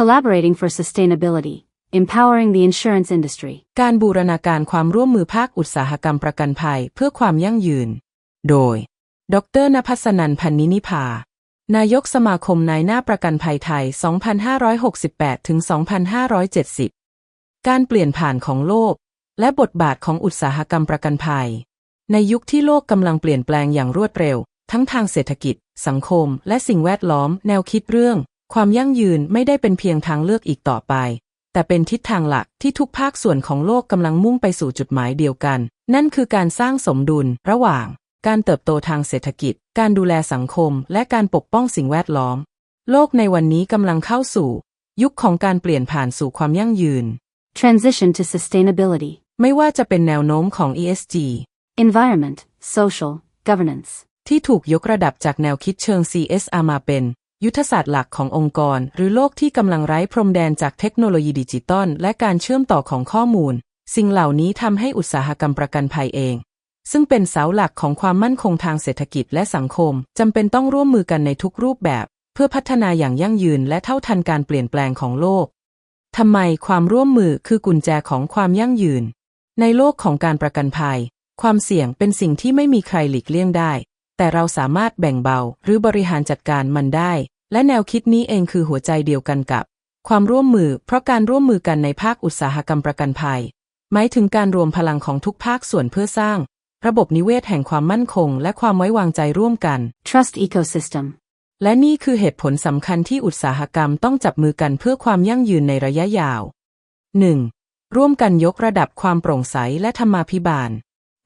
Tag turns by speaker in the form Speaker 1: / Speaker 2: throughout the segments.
Speaker 1: Collaborating for sustainability, empowering the insurance industry.
Speaker 2: การบูรณาการความร่วมมือภาคอุตสาหกรรมประกันภัยเพื่อความยั่งยืน โดย ดรนภัสนันพันนินิพานายกสมาคมนายหน้าประกันภัยไทย 2568 ถึง 2570 การเปลี่ยนผ่านของโลก และบทบาทของอุตสาหกรรมประกันภัย ในยุคที่โลกกำลังเปลี่ยนแปลงอย่างรวดเร็ว ทั้งทางเศรษฐกิจ สังคม และสิ่งแวดล้อม แนวคิดเรื่อง ความยั่งยืนไม่ได้เป็นเพียงทางเลือกอีกต่อไป แต่เป็นทิศทางหลักที่ทุกภาคส่วนของโลกกำลังมุ่งไปสู่จุดหมายเดียวกัน นั่นคือการสร้างสมดุลระหว่าง การเติบโตทางเศรษฐกิจ การดูแลสังคม และการปกป้องสิ่งแวดล้อม โลกในวันนี้กำลังเข้าสู่ ยุคของการเปลี่ยนผ่านสู่ความยั่งยืน
Speaker 1: Transition to sustainability.
Speaker 2: ไม่ว่าจะเป็นแนวโน้มของ ESG
Speaker 1: Environment, social, governance.
Speaker 2: ที่ถูกยกระดับจากแนวคิดเชิง CSR มาเป็น ยุทธศาสตร์หลักขององค์กร หรือโลกที่กำลังไร้พรมแดนจากเทคโนโลยีดิจิตอลและการเชื่อมต่อของข้อมูล สิ่งเหล่านี้ทำให้อุตสาหกรรมประกันภัยเอง ซึ่งเป็นเสาหลักของความมั่นคงทางเศรษฐกิจและสังคมจำเป็นต้องร่วมมือกันในทุกรูปแบบ เพื่อพัฒนาอย่างยั่งยืนและเท่าทันการเปลี่ยนแปลงของโลกทำไมความร่วมมือคือกุญแจของความยั่งยืน ในโลกของการประกันภัย ความเสี่ยงเป็นสิ่งที่ไม่มีใครหลีกเลี่ยงได้ แต่เราสามารถแบ่งเบาหรือบริหารจัดการมันได้ และแนวคิดนี้เองคือหัวใจเดียวกันกับ ความร่วมมือ เพราะการร่วมมือกันในภาคอุตสาหกรรมประกันภัย หมายถึงการรวมพลังของทุกภาคส่วนเพื่อสร้าง ระบบนิเวศแห่งความมั่นคง และความไว้วางใจร่วมกัน
Speaker 1: Trust ecosystem.
Speaker 2: และนี่คือเหตุผลสำคัญที่อุตสาหกรรมต้องจับมือกันเพื่อความยั่งยืนในระยะยาว 1. ร่วมกันยกระดับความโปร่งใสและธรรมาภิบาล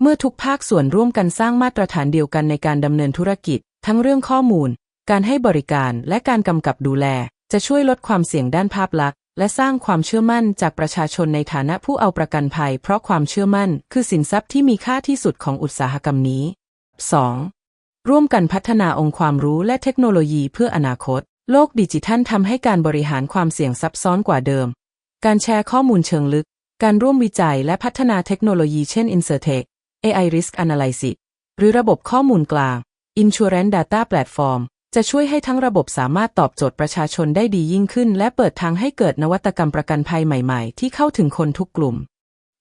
Speaker 2: เมื่อทุกภาคส่วนร่วมกันสร้างมาตรฐานเดียวกันในการดำเนินธุรกิจ ทั้งเรื่องข้อมูล การให้บริการและการกำกับดูแล จะช่วยลดความเสี่ยงด้านภาพลักษณ์ และสร้างความเชื่อมั่นจากประชาชนในฐานะผู้เอาประกันภัย เพราะความเชื่อมั่น คือสินทรัพย์ที่มีค่าที่สุดของอุตสาหกรรมนี้ 2. ร่วมกันพัฒนาองค์ความรู้และเทคโนโลยีเพื่ออนาคต โลกดิจิทัลทำให้การบริหารความเสี่ยงซับซ้อนกว่าเดิม การแชร์ข้อมูลเชิงลึก การร่วมวิจัยและพัฒนาเทคโนโลยีเช่น InsurTech AI Risk Analysis หรือระบบข้อมูลกลาง Insurance Data Platform จะช่วยให้ทั้งระบบสามารถตอบโจทย์ประชาชนได้ดียิ่งขึ้น และเปิดทางให้เกิดนวัตกรรมประกันภัยใหม่ๆ ที่เข้าถึงคนทุกกลุ่ม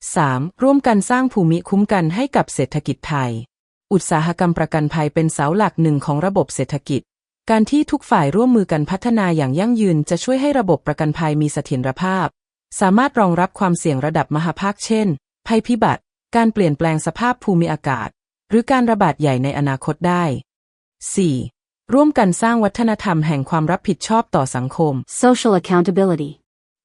Speaker 2: 3. ร่วมกันสร้างภูมิคุ้มกันให้กับเศรษฐกิจไทย อุตสาหกรรมประกันภัยเป็นเสาหลักหนึ่งของระบบเศรษฐกิจ การที่ทุกฝ่ายร่วมมือกันพัฒนาอย่างยั่งยืน จะช่วยให้ระบบประกันภัยมีเสถียรภาพ สามารถรองรับความเสี่ยงระดับมหาภาคเช่น ภัยพิบัติ การเปลี่ยนแปลงสภาพภูมิอากาศ หรือการระบาดใหญ่ในอนาคตได้ 4. ร่วมกันสร้างวัฒนธรรมแห่งความรับผิดชอบต่อสังคม
Speaker 1: Social accountability.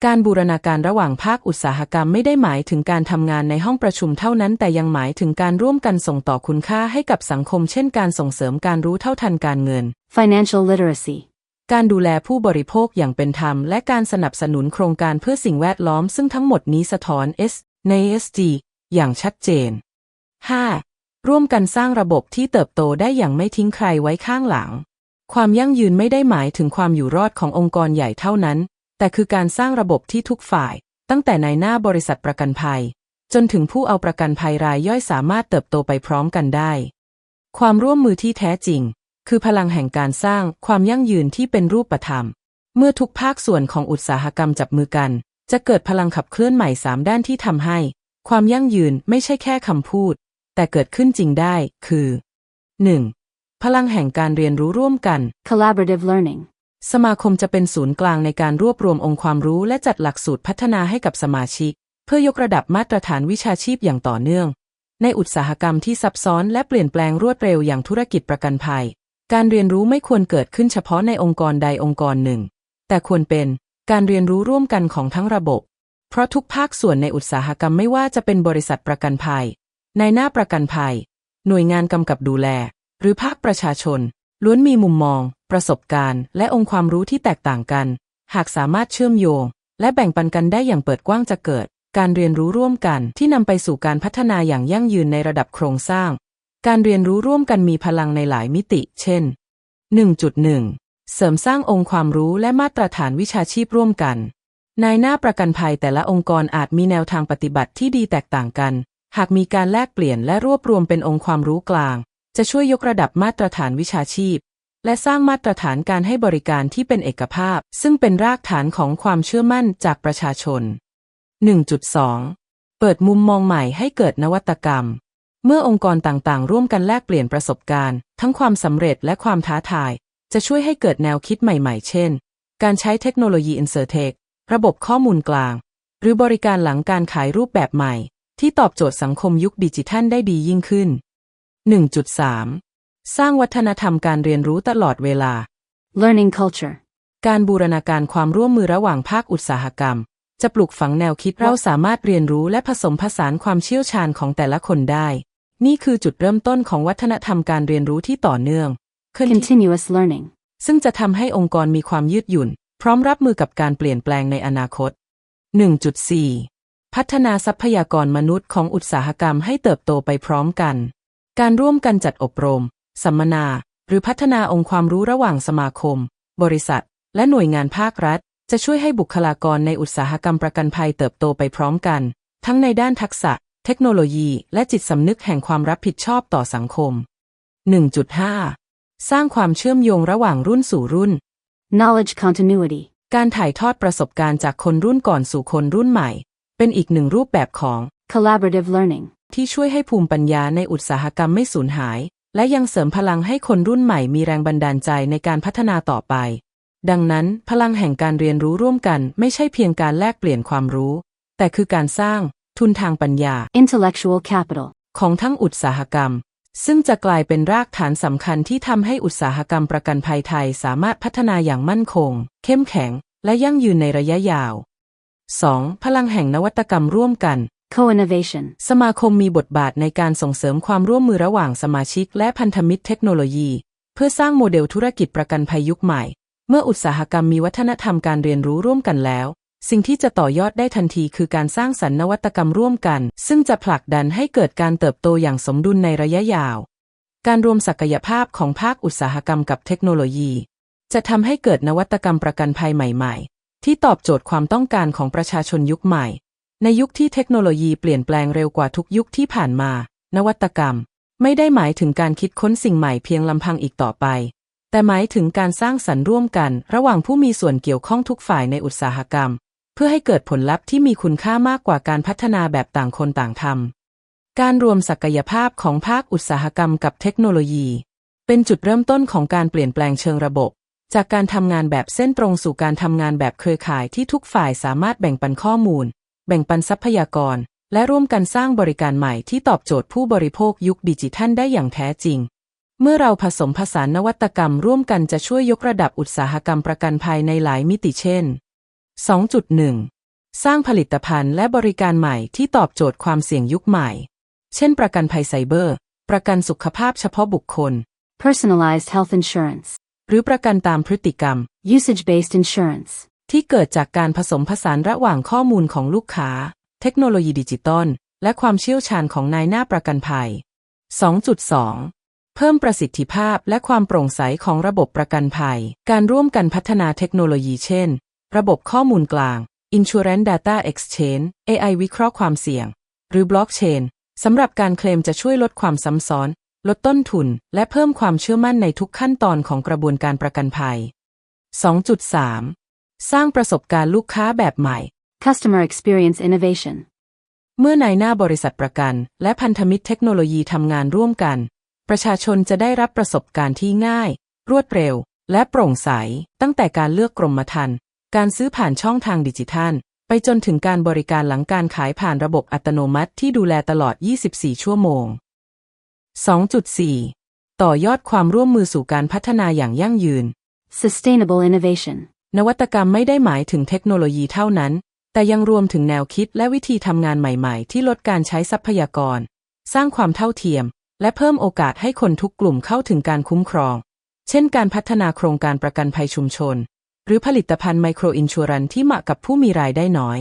Speaker 2: การบูรณาการระหว่างภาคอุตสาหกรรมไม่ได้หมายถึงการทำงานในห้องประชุมเท่านั้น แต่ยังหมายถึงการร่วมกันส่งต่อคุณค่าให้กับสังคม เช่นการส่งเสริมการรู้เท่าทันการเงิน
Speaker 1: Financial literacy.
Speaker 2: การดูแลผู้บริโภคอย่างเป็นธรรม และการสนับสนุนโครงการเพื่อสิ่งแวดล้อม ซึ่งทั้งหมดนี้สะท้อน S ใน SG อย่างชัดเจน 5. ร่วมกันสร้างระบบที่เติบโตได้อย่างไม่ทิ้งใครไว้ข้างหลัง ความยั่งยืนไม่ได้หมายถึงความอยู่รอดขององค์กรใหญ่เท่านั้น แต่คือการสร้างระบบที่ทุกฝ่าย ตั้งแต่ในหน้าบริษัทประกันภัย จนถึงผู้เอาประกันภัยรายย่อยสามารถเติบโตไปพร้อมกันได้ ความร่วมมือที่แท้จริง คือพลังแห่งการสร้างความยั่งยืนที่เป็นรูปธรรม เมื่อทุกภาคส่วนของอุตสาหกรรมจับมือกัน จะเกิดพลังขับเคลื่อนใหม่สามด้านที่ทำให้ ความยั่งยืนไม่ใช่แค่คำพูด แต่เกิดขึ้นจริงได้ คือ 1. พลังแห่งการเรียนรู้ร่วมกัน
Speaker 1: Collaborative learning.
Speaker 2: สมาคมจะเป็นศูนย์กลางในการรวบรวมองค์ความรู้และจัดหลักสูตรพัฒนาให้กับสมาชิก เพื่อยกระดับมาตรฐานวิชาชีพอย่างต่อเนื่อง ในอุตสาหกรรมที่ซับซ้อนและเปลี่ยนแปลงรวดเร็วอย่างธุรกิจประกันภัย การเรียนรู้ไม่ควรเกิดขึ้นเฉพาะในองค์กรใดองค์กรหนึ่ง แต่ควรเป็นการเรียนรู้ร่วมกันของทั้งระบบ เพราะทุกภาคส่วนในอุตสาหกรรมไม่ว่าจะเป็นบริษัทประกันภัยในหน้าประกันภัย หน่วยงานกำกับดูแล หรือภาคประชาชน ล้วนมีมุมมอง ประสบการณ์ และองค์ความรู้ที่แตกต่างกัน หากสามารถเชื่อมโยง และแบ่งปันกันได้อย่างเปิดกว้างจะเกิด การเรียนรู้ร่วมกันที่นำไปสู่การพัฒนาอย่างยั่งยืนในระดับโครงสร้าง การเรียนรู้ร่วมกันมีพลังในหลายมิติ เช่น 1.1 เสริมสร้างองค์ความรู้และมาตรฐานวิชาชีพร่วมกัน นายหน้าประกันภัยแต่ละองค์กรอาจมีแนวทางปฏิบัติที่ดีแตกต่างกัน หากมีการแลกเปลี่ยนและรวบรวมเป็นองค์ความรู้กลาง จะช่วยยกระดับมาตรฐานวิชาชีพ และสร้างมาตรฐานการให้บริการที่เป็นเอกภาพ ซึ่งเป็นรากฐานของความเชื่อมั่นจากประชาชน 1.2 เปิดมุมมองใหม่ให้เกิดนวัตกรรม เมื่อองค์กรต่างๆ ร่วมกันแลกเปลี่ยนประสบการณ์ ทั้งความสำเร็จและความท้าทาย จะช่วยให้เกิดแนวคิดใหม่ ๆ เช่น การใช้เทคโนโลยี Insurtech ระบบข้อมูลกลาง หรือบริการหลังการขายรูปแบบใหม่ ที่ตอบโจทย์สังคมยุคดิจิทัลได้ดียิ่งขึ้น 1.3 สร้างวัฒนธรรมการเรียนรู้ตลอดเวลา
Speaker 1: learning culture,
Speaker 2: การบูรณาการความร่วมมือระหว่างภาคอุตสาหกรรม จะปลุกฝังแนวคิดเราสามารถเรียนรู้และผสมผสานความเชี่ยวชาญของแต่ละคนได้ นี่คือจุดเริ่มต้นของวัฒนธรรมการเรียนรู้ที่ต่อเนื่อง
Speaker 1: continuous learning,
Speaker 2: ซึ่งจะทำให้องค์กรมีความยืดหยุ่นพ ร้อมรับมือกับการเปลี่ยนแปลงในอนาคต 1.4 พัฒนาทรัพยากรมนุษย์ของอุตสาหกรรมให้เติบโตไปพร้อมกัน การร่วมกันจัดอบรม สัมมนา หรือพัฒนาองค์ความรู้ระหว่างสมาคม บริษัท และหน่วยงานภาครัฐ จะช่วยให้บุคลากรในอุตสาหกรรมประกันภัยเติบโตไปพร้อมกัน ทั้งในด้านทักษะ เทคโนโลยี และจิตสำนึกแห่งความรับผิดชอบต่อสังคม 1.5 สร้างความเชื่อมโยงระหว่างรุ่นสู่รุ่น
Speaker 1: knowledge continuity,
Speaker 2: การถ่ายทอดประสบการณ์จากคนรุ่นก่อนสู่คนรุ่นใหม่ เป็นอีกหนึ่งรูปแบบของ
Speaker 1: collaborative learning,
Speaker 2: ที่ช่วยให้ภูมิปัญญาในอุตสาหกรรมไม่สูญหาย และยังเสริมพลังให้คนรุ่นใหม่มีแรงบันดาลใจในการพัฒนาต่อไป ดังนั้นพลังแห่งการเรียนรู้ร่วมกันไม่ใช่เพียงการแลกเปลี่ยนความรู้ แต่คือการสร้างทุนทางปัญญา
Speaker 1: intellectual capital,
Speaker 2: ของทั้งอุตสาหกรรม ซึ่งจะกลายเป็นรากฐานสำคัญที่ทำให้อุตสาหกรรมประกันภัยไทยสามารถพัฒนาอย่างมั่นคง เข้มแข็ง และยั่งยืนในระยะยาว 2. พลังแห่งนวัตกรรมร่วมกัน
Speaker 1: co-innovation,
Speaker 2: สมาคมมีบทบาทในการส่งเสริมความร่วมมือระหว่างสมาชิก และพันธมิตรเทคโนโลยี เพื่อสร้างโมเดลธุรกิจประกันภัยยุคใหม่ เมื่ออุตสาหกรรมมีวัฒนธรรมการเรียนรู้ร่วมกันแล้ว สิ่งที่จะต่อยอดได้ทันทีคือการสร้างสรรค์นวัตกรรมร่วมกัน ซึ่งจะผลักดันให้เกิดการเติบโตอย่างสมดุลในระยะยาว การรวมศักยภาพของภาคอุตสาหกรรมกับเทคโนโลยี จะทำให้เกิดนวัตกรรมประกันภัยใหม่ๆ ที่ตอบโจทย์ความต้องการของประชาชนยุคใหม่ ในยุคที่เทคโนโลยีเปลี่ยนแปลงเร็วกว่าทุกยุคที่ผ่านมา นวัตกรรม ไม่ได้หมายถึงการคิดค้นสิ่งใหม่เพียงลำพังอีกต่อไปแต่หมายถึงการสร้างสรรค์ร่วมกัน ระหว่างผู้มีส่วนเกี่ยวข้องทุกฝ่ายในอุตสาหกรรม เพื่อให้เกิดผลลัพธ์ที่มีคุณค่ามากกว่าการพัฒนาแบบต่างคนต่างทำการรวมศักยภาพของภาคอุตสาหกรรมกับเทคโนโลยี เป็นจุดเริ่มต้นของการเปลี่ยนแปลงเชิงระบบ จากการทำงานแบบเส้นตรงสู่การทำงานแบบเครือข่ายที่ทุกฝ่ายสามารถแบ่งปันข้อมูล แบ่งปันทรัพยากร และร่วมกันสร้างบริการใหม่ที่ตอบโจทย์ผู้บริโภคยุคดิจิทัลได้อย่างแท้จริงเมื่อเราผสมผสานนวัตกรรมร่วมกันจะช่วยยกระดับอุตสาหกรรมประกันภัยในหลายมิติเช่น 2.1 สร้างผลิตภัณฑ์และบริการใหม่ที่ตอบโจทย์ความเสี่ยงยุคใหม่ เช่น ประกันภัยไซเบอร์ ประกันสุขภาพเฉพาะบุคคล
Speaker 1: personalized health insurance,
Speaker 2: หรือประกันตามพฤติกรรม
Speaker 1: usage-based insurance,
Speaker 2: ที่เกิดจากการผสมผสานระหว่างข้อมูลของลูกค้า เทคโนโลยีดิจิตอลและความเชี่ยวชาญของนายหน้าประกันภัย 2.2 เพิ่มประสิทธิภาพและความโปร่งใสของระบบประกันภัย การร่วมกันพัฒนาเทคโนโลยีเช่น ระบบข้อมูลกลาง Insurance Data Exchange AI วิเคราะห์ความเสี่ยง หรือ Blockchain สำหรับการเคลมจะช่วยลดความซ้ำซ้อน ลดต้นทุน และเพิ่มความเชื่อมั่นในทุกขั้นตอนของกระบวนการประกันภัย 2.3 สร้างประสบการณ์ลูกค้าแบบใหม่
Speaker 1: customer experience innovation,
Speaker 2: เมื่อนายหน้าบริษัทประกัน และพันธมิตรเทคโนโลยีทำงานร่วมกัน ประชาชนจะได้รับประสบการณ์ที่ง่าย รวดเร็ว และโปร่งใส ตั้งแต่การเลือกกรมธรรม์ การซื้อผ่านช่องทางดิจิทัล ไปจนถึงการบริการหลังการขายผ่านระบบอัตโนมัติที่ดูแลตลอด 24 ชั่วโมง 2.4 ต่อยอดความร่วมมือสู่การพัฒนาอย่างยั่งยืน
Speaker 1: sustainable innovation,
Speaker 2: นวัตกรรมไม่ได้หมายถึงเทคโนโลยีเท่านั้น แต่ยังรวมถึงแนวคิดและวิธีทำงานใหม่ๆ ที่ลดการใช้ทรัพยากร สร้างความเท่าเทียม และเพิ่มโอกาสให้คนทุกกลุ่มเข้าถึงการคุ้มครอง เช่น การพัฒนาโครงการประกันภัยชุมชน หรือผลิตภัณฑ์ไมโครอินชัวรันที่เหมาะกับผู้มีรายได้น้อย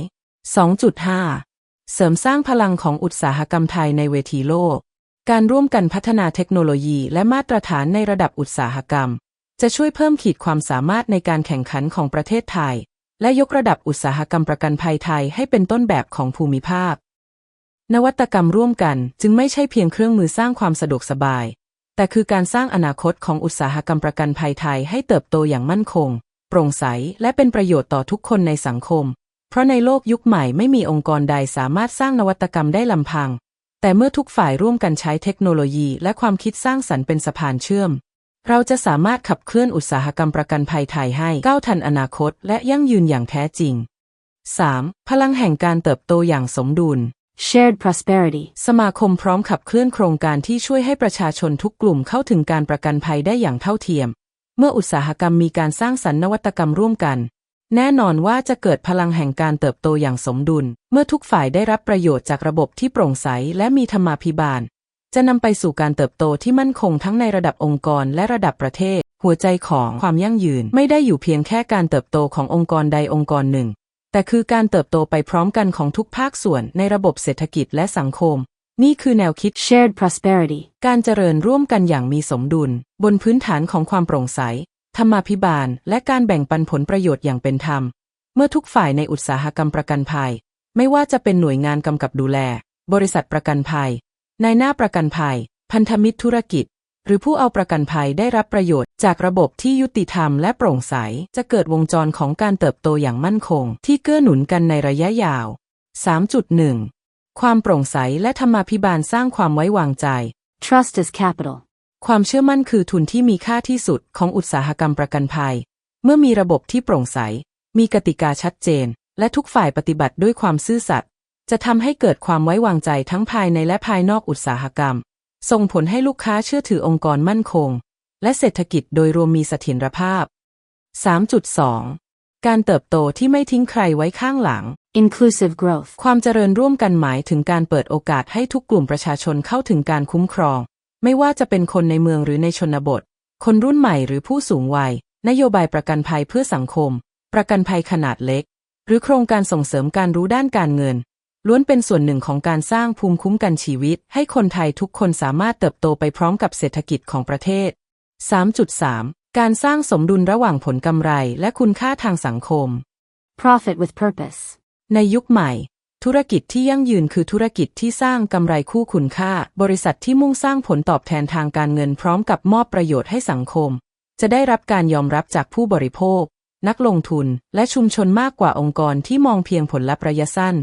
Speaker 2: 2.5 เสริมสร้างพลังของอุตสาหกรรมไทยในเวทีโลก การร่วมกันพัฒนาเทคโนโลยีและมาตรฐานในระดับอุตสาหกรรม จะช่วยเพิ่มขีดความสามารถในการแข่งขันของประเทศไทย และยกระดับอุตสาหกรรมประกันภัยไทยให้เป็นต้นแบบของภูมิภาค นวัตกรรมร่วมกันจึงไม่ใช่เพียงเครื่องมือสร้างความสะดวกสบาย แต่คือการสร้างอนาคตของอุตสาหกรรมประกันภัยไทยให้เติบโตอย่างมั่นคง ปร่งใส และเป็นประโยชน์ต่อทุกคนในสังคม เพราะในโลกยุคใหม่ไม่มีองค์กรใดสามารถสร้างนวัตกรรมได้ลำพัง แต่เมื่อทุกฝ่ายร่วมกันใช้เทคโนโลยี และความคิดสร้างสรรค์เป็นสะพานเชื่อม เราจะสามารถขับเคลื่อนอุตสาหกรรมประกันภัยไทยให้ก้าวทันอนาคต และยั่งยืนอย่างแท้จริง 3. พลังแห่งการเติบโตอย่างสมดุล
Speaker 1: Shared prosperity.
Speaker 2: สมาคมพร้อมขับเคลื่อนโครงการที่ช่วยให้ประชาชนทุกกลุ่มเข้าถึงการประกันภัยได้อย่างเท่าเทียม เมื่ออุตสาหกรรมมีการสร้างสรรค์นวัตกรรมร่วมกัน แน่นอนว่าจะเกิดพลังแห่งการเติบโตอย่างสมดุล เมื่อทุกฝ่ายได้รับประโยชน์จากระบบที่โปร่งใสและมีธรรมาภิบาล จะนำไปสู่การเติบโตที่มั่นคงทั้งในระดับองค์กรและระดับประเทศ หัวใจของความยั่งยืนไม่ได้อยู่เพียงแค่การเติบโตขององค์กรใดองค์กรหนึ่ง แต่คือการเติบโตไปพร้อมกันของทุกภาคส่วนในระบบเศรษฐกิจและสังคม นี่คือแนวคิด
Speaker 1: Shared prosperity.
Speaker 2: การเจริญร่วมกันอย่างมีสมดุล บนพื้นฐานของความโปร่งใส ธรรมาภิบาล และการแบ่งปันผลประโยชน์อย่างเป็นธรรม เมื่อทุกฝ่ายในอุตสาหกรรมประกันภัย ไม่ว่าจะเป็นหน่วยงานกำกับดูแล บริษัทประกันภัย นายหน้าประกันภัย พันธมิตรธุรกิจ หรือผู้เอาประกันภัยได้รับประโยชน์ จากระบบที่ยุติธรรมและโปร่งใส จะเกิดวงจรของการเติบโตอย่างมั่นคง ที่เกื้อหนุนกันในระยะยาว 3.1 ความโปร่งใสและธรรมาภิบาลสร้างความไว้วางใจ
Speaker 1: Trust is capital.
Speaker 2: ความเชื่อมั่นคือทุนที่มีค่าที่สุดของอุตสาหกรรมประกันภัย เมื่อมีระบบที่โปร่งใส มีกติกาชัดเจน และทุกฝ่ายปฏิบัติด้วยความซื่อสัตย์ จะทำให้เกิดความไว้วางใจทั้งภายในและภายนอกอุตสาหกรรม ส่งผลให้ลูกค้าเชื่อถือองค์กรมั่นคง และเศรษฐกิจโดยรวมมีเสถียรภาพ 3.2 การเติบโตที่ไม่ทิ้งใครไว้ข้างหลัง
Speaker 1: Inclusive growth.
Speaker 2: ความเจริญร่วมกันหมายถึงการเปิดโอกาสให้ทุกกลุ่มประชาชนเข้าถึงการคุ้มครอง ไม่ว่าจะเป็นคนในเมืองหรือในชนบท คนรุ่นใหม่หรือผู้สูงวัย นโยบายประกันภัยเพื่อสังคม ประกันภัยขนาดเล็ก หรือโครงการส่งเสริมการรู้ด้านการเงิน ล้วนเป็นส่วนหนึ่งของการสร้างภูมิคุ้มกันชีวิต ให้คนไทยทุกคนสามารถเติบโตไปพร้อมกับเศรษฐกิจของประเทศ 3.3 การสร้างสมดุลระหว่างผลกำไรและคุณค่าทางสังคม
Speaker 1: Profit with purpose.
Speaker 2: ในยุคใหม่ ธุรกิจที่ยั่งยืนคือธุรกิจที่สร้างกำไรคู่คุณค่า บริษัทที่มุ่งสร้างผลตอบแทนทางการเงินพร้อมกับมอบประโยชน์ให้สังคม จะได้รับการยอมรับจากผู้บริโภค นักลงทุน และชุมชนมากกว่าองค์กรที่มองเพียงผลลัพธ์ระยะสั้น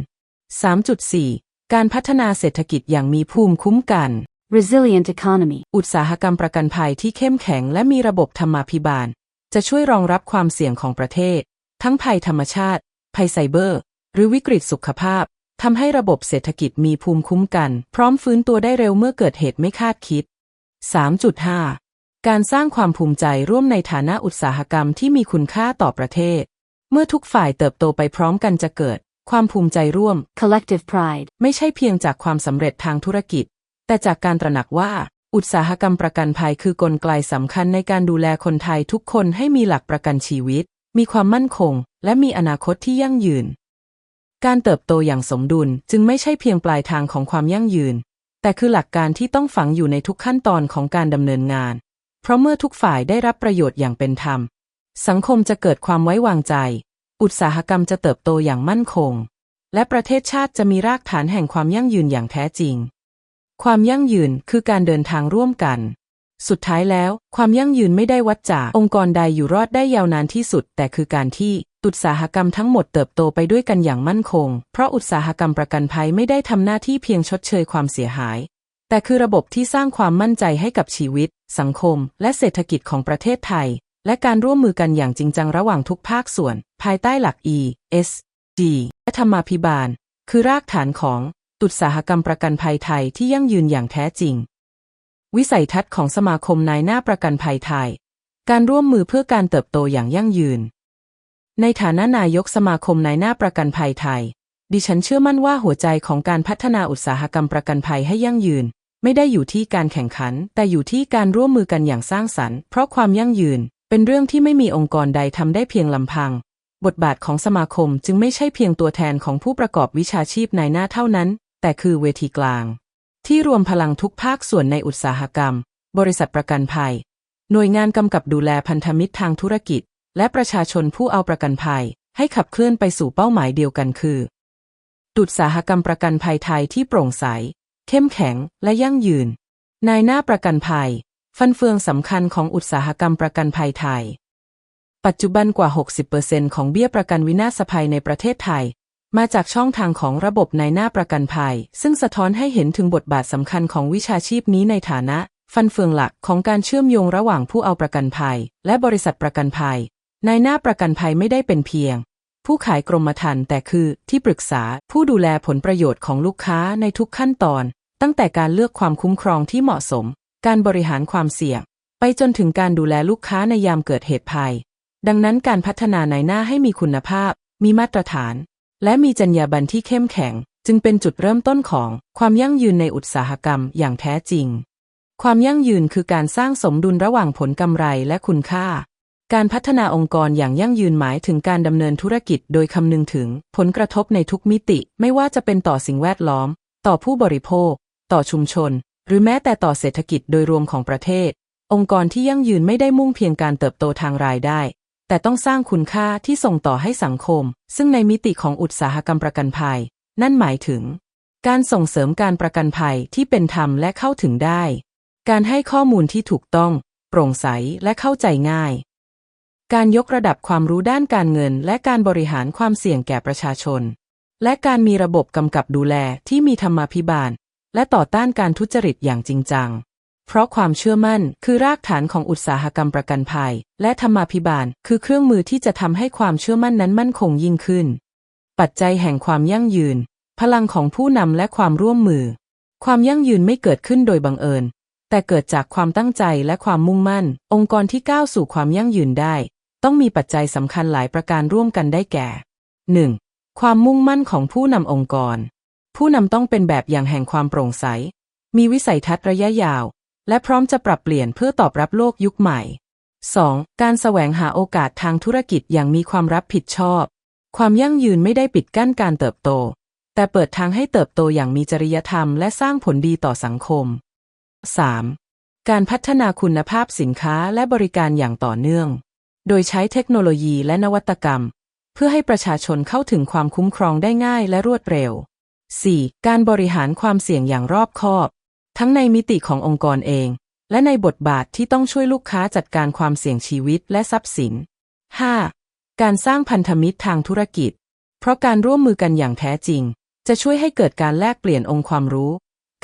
Speaker 2: 3.4 การพัฒนาเศรษฐกิจอย่างมีภูมิคุ้มกัน
Speaker 1: Resilient economy.
Speaker 2: อุตสาหกรรมประกันภัยที่เข้มแข็งและมีระบบธรรมาภิบาล จะช่วยรองรับความเสี่ยงของประเทศ ทั้งภัยธรรมชาติ ภัยไซเบอร์ หรือวิกฤตสุขภาพทำให้ระบบเศรษฐกิจมีภูมิคุ้มกัน พร้อมฟื้นตัวได้เร็วเมื่อเกิดเหตุไม่คาดคิด 3.5 การสร้างความภูมิใจร่วมในฐานะอุตสาหกรรมที่มีคุณค่าต่อประเทศ เมื่อทุกฝ่ายเติบโตไปพร้อมกันจะเกิด ความภูมิใจร่วม
Speaker 1: Collective pride.
Speaker 2: ไม่ใช่เพียงจากความสำเร็จทางธุรกิจ แต่จากการตระหนักว่า อุตสาหกรรมประกันภัยคือกลไกสำคัญในการดูแลคนไทยทุกคนให้มีหลักประกันชีวิต มีความมั่นคง และมีอนาคตที่ยั่งยืน การเติบโตอย่างสมดุลจึงไม่ใช่เพียงปลายทางของความยั่งยืน แต่คือหลักการที่ต้องฝังอยู่ในทุกขั้นตอนของการดำเนินงาน เพราะเมื่อทุกฝ่ายได้รับประโยชน์อย่างเป็นธรรม สังคมจะเกิดความไว้วางใจ อุตสาหกรรมจะเติบโตอย่างมั่นคง และประเทศชาติจะมีรากฐานแห่งความยั่งยืนอย่างแท้จริง ความยั่งยืนคือการเดินทางร่วมกัน สุดท้ายแล้ว ความยั่งยืนไม่ได้วัดจากองค์กรใดอยู่รอดได้ยาวนานที่สุด แต่คือการที่อุตสาหกรรมทั้งหมดเติบโตไปด้วยกันอย่างมั่นคง เพราะอุตสาหกรรมประกันภัยไม่ได้ทำหน้าที่เพียงชดเชยความเสียหาย แต่คือระบบที่สร้างความมั่นใจให้กับชีวิต สังคม และเศรษฐกิจของประเทศไทย และการร่วมมือกันอย่างจริงจังระหว่างทุกภาคส่วน ภายใต้หลัก E S D และธรรมาภิบาล คือรากฐานของอุตสาหกรรมประกันภัยไทยที่ยั่งยืนอย่างแท้จริง วิสัยทัศน์ของสมาคมนายหน้าประกันภัยไทย การร่วมมือเพื่อการเติบโตอย่างยั่งยืน ในฐานะนายกสมาคมนายหน้าประกันภัยไทย ดิฉันเชื่อมั่นว่าหัวใจของการพัฒนาอุตสาหกรรมประกันภัยให้ยั่งยืน ไม่ได้อยู่ที่การแข่งขัน แต่อยู่ที่การร่วมมือกันอย่างสร้างสรรค์ เพราะความยั่งยืน เป็นเรื่องที่ไม่มีองค์กรใดทำได้เพียงลำพัง บทบาทของสมาคมจึงไม่ใช่เพียงตัวแทนของผู้ประกอบวิชาชีพนายหน้าเท่านั้น แต่คือเวทีกลาง ที่รวมพลังทุกภาคส่วนในอุตสาหกรรม บริษัทประกันภัย หน่วยงานกำกับดูแลพันธมิตรทางธุรกิจ และประชาชนผู้เอาประกันภัย ให้ขับเคลื่อนไปสู่เป้าหมายเดียวกันคืออุตสาหกรรมประกันภัยไทยที่โปร่งใส เข้มแข็งและยั่งยืน นายหน้าประกันภัย ฟันเฟืองสำคัญของอุตสาหกรรมประกันภัยไทย ปัจจุบันกว่า 60%ของเบี้ยประกันวินาศภัยในประเทศไทย มาจากช่องทางของระบบในหน้าประกันภัย ซึ่งสะท้อนให้เห็นถึงบทบาทสำคัญของวิชาชีพนี้ในฐานะ ฟันเฟืองหลักของการเชื่อมโยงระหว่างผู้เอาประกันภัย และบริษัทประกันภัยในหน้าประกันภัยไม่ได้เป็นเพียง ผู้ขายกรมธรรม์แต่คือที่ปรึกษาผู้ดูแลผลประโยชน์ของลูกค้าในทุกขั้นตอน ตั้งแต่การเลือกความคุ้มครองที่เหมาะสม การบริหารความเสี่ยง ไปจนถึงการดูแลลูกค้าในยามเกิดเหตุภัย ดังนั้นการพัฒนาในหน้าให้มีคุณภาพ มีมาตรฐาน และมีจรรยาบรรณที่เข้มแข็ง จึงเป็นจุดเริ่มต้นของความยั่งยืนในอุตสาหกรรมอย่างแท้จริง ความยั่งยืนคือการสร้างสมดุลระหว่างผลกำไรและคุณค่า การพัฒนาองค์กรอย่างยั่งยืนหมายถึงการดำเนินธุรกิจโดยคำนึงถึงผลกระทบในทุกมิติ ไม่ว่าจะเป็นต่อสิ่งแวดล้อม ต่อผู้บริโภค ต่อชุมชน หรือแม้แต่ต่อเศรษฐกิจโดยรวมของประเทศ องค์กรที่ยั่งยืนไม่ได้มุ่งเพียงการเติบโตทางรายได้ แต่ต้องสร้างคุณค่าที่ส่งต่อให้สังคม ซึ่งในมิติของอุตสาหกรรมประกันภัย นั่นหมายถึง การส่งเสริมการประกันภัยที่เป็นธรรมและเข้าถึงได้ การให้ข้อมูลที่ถูกต้อง โปร่งใสและเข้าใจง่าย การยกระดับความรู้ด้านการเงิน และการบริหารความเสี่ยงแก่ประชาชน และการมีระบบกำกับดูแลที่มีธรรมาภิบาล และต่อต้านการทุจริตอย่างจริงจัง เพราะความเชื่อมั่นคือรากฐานของอุตสาหกรรมประกันภัย และธรรมาภิบาล คือเครื่องมือที่จะทำให้ความเชื่อมั่นนั้นมั่นคงยิ่งขึ้น ปัจจัยแห่งความยั่งยืน พลังของผู้นำและความร่วมมือ ความยั่งยืนไม่เกิดขึ้นโดยบังเอิญ แต่เกิดจากความตั้งใจและความมุ่งมั่น องค์กรที่ก้าวสู่ความยั่งยืนได้ ต้องมีปัจจัยสำคัญหลายประการร่วมกันได้แก่ 1. ความมุ่งมั่นของผู้นำองค์กร ผู้นำต้องเป็นแบบอย่างแห่งความโปร่งใส มีวิสัยทัศน์ระยะยาว และพร้อมจะปรับเปลี่ยนเพื่อตอบรับโลกยุคใหม่ 2. การแสวงหาโอกาสทางธุรกิจอย่างมีความรับผิดชอบ ความยั่งยืนไม่ได้ปิดกั้นการเติบโต แต่เปิดทางให้เติบโตอย่างมีจริยธรรมและสร้างผลดีต่อสังคม 3. การพัฒนาคุณภาพสินค้าและบริการอย่างต่อเนื่อง โดยใช้เทคโนโลยีและนวัตกรรม เพื่อให้ประชาชนเข้าถึงความคุ้มครองได้ง่ายและรวดเร็ว 4. การบริหารความเสี่ยงอย่างรอบคอบ ทั้งในมิติขององค์กรเอง และในบทบาทที่ต้องช่วยลูกค้าจัดการความเสี่ยงชีวิตและทรัพย์สิน 5. การสร้างพันธมิตรทางธุรกิจ เพราะการร่วมมือกันอย่างแท้จริง จะช่วยให้เกิดการแลกเปลี่ยนองค์ความรู้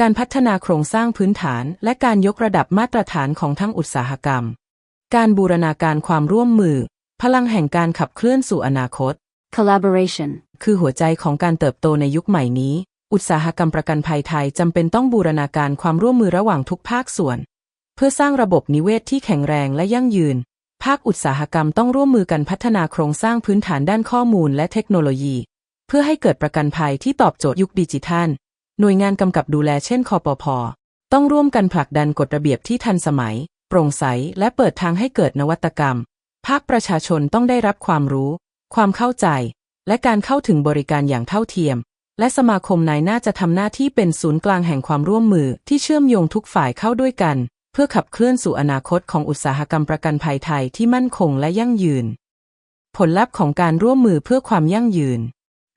Speaker 2: การพัฒนาโครงสร้างพื้นฐาน และการยกระดับมาตรฐานของทั้งอุตสาหกรรม การบูรณาการความร่วมมือ พลังแห่งการขับเคลื่อนสู่อนาคต
Speaker 1: collaboration,
Speaker 2: คือหัวใจของการเติบโตในยุคใหม่นี้ อุตสาหกรรมประกันภัยไทยจำเป็นต้องบูรณาการความร่วมมือระหว่างทุกภาคส่วน เพื่อสร้างระบบนิเวศที่แข็งแรงและยั่งยืน ภาคอุตสาหกรรมต้องร่วมมือกันพัฒนาโครงสร้างพื้นฐานด้านข้อมูลและเทคโนโลยี เพื่อให้เกิดประกันภัยที่ตอบโจทย์ยุคดิจิทัล หน่วยงานกำกับดูแลเช่นคอปพต้องร่วมกันผลักดันกฎระเบียบที่ทันสมัย โปร่งใส และเปิดทางให้เกิดนวัตกรรม ภาคประชาชนต้องได้รับความรู้ ความเข้าใจ และการเข้าถึงบริการอย่างเท่าเทียม และสมาคมนายน่าจะทำหน้าที่เป็นศูนย์กลางแห่งความร่วมมือที่เชื่อมโยงทุกฝ่ายเข้าด้วยกัน เพื่อขับเคลื่อนสู่อนาคตของอุตสาหกรรมประกันภัยไทยที่มั่นคงและยั่งยืน ผลลัพธ์ของการร่วมมือเพื่อความยั่งยืน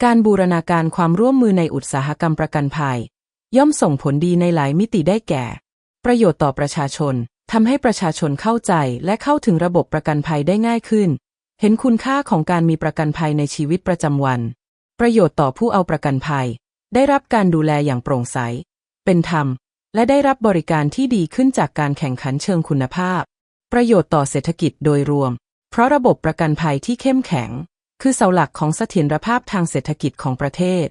Speaker 2: การบูรณาการความร่วมมือในอุตสาหกรรมประกันภัย ย่อมส่งผลดีในหลายมิติได้แก่ ประโยชน์ต่อประชาชนทำให้ประชาชนเข้าใจและเข้าถึงระบบประกันภัยได้ง่ายขึ้น เห็นคุณค่าของการมีประกันภัยในชีวิตประจำวัน ประโยชน์ต่อผู้เอาประกันภัย ได้รับการดูแลอย่างโปร่งใส เป็นธรรม และได้รับบริการที่ดีขึ้นจากการแข่งขันเชิงคุณภาพ ประโยชน์ต่อเศรษฐกิจโดยรวม เพราะระบบประกันภัยที่เข้มแข็ง คือเสาหลักของเสถียรภาพทางเศรษฐกิจของประเทศ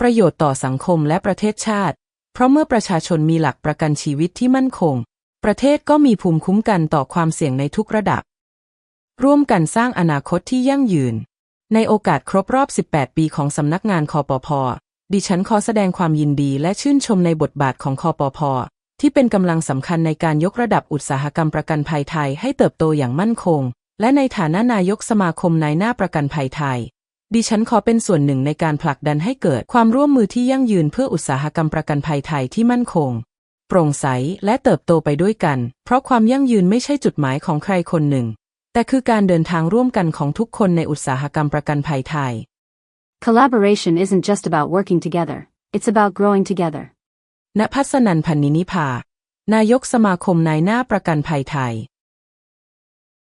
Speaker 2: ประโยชน์ต่อสังคมและประเทศชาติ เพราะเมื่อประชาชนมีหลักประกันชีวิตที่มั่นคง ประเทศก็มีภูมิคุ้มกันต่อความเสี่ยงในทุกระดับ ร่วมกันสร้างอนาคตที่ยั่งยืน ในโอกาสครบรอบ 18 ปีของสำนักงานคอปพดิฉันขอแสดงความยินดีและชื่นชมในบทบาทของคอปพที่เป็นกำลังสำคัญในการยกระดับอุตสาหกรรมประกันภัยไทยให้เติบโตอย่างมั่นคง และในฐานะนายกสมาคมนายหน้าประกันภัยไทย ดิฉันขอเป็นส่วนหนึ่งในการผลักดันให้เกิดความร่วมมือที่ยั่งยืนเพื่ออุตสาหกรรมประกันภัยไทยที่มั่นคง โปร่งใสและเติบโตไปด้วยกัน เพราะความยั่งยืนไม่ใช่จุดหมายของใครคนหนึ่ง แต่คือการเดินทางร่วมกันของทุกคนในอุตสาหกรรมประกันภัยไทย
Speaker 1: collaboration isn't just about working together, it's about growing together.
Speaker 2: ณพัสนันพันนินิพานายกสมาคมนายหน้าประกันภัยไทย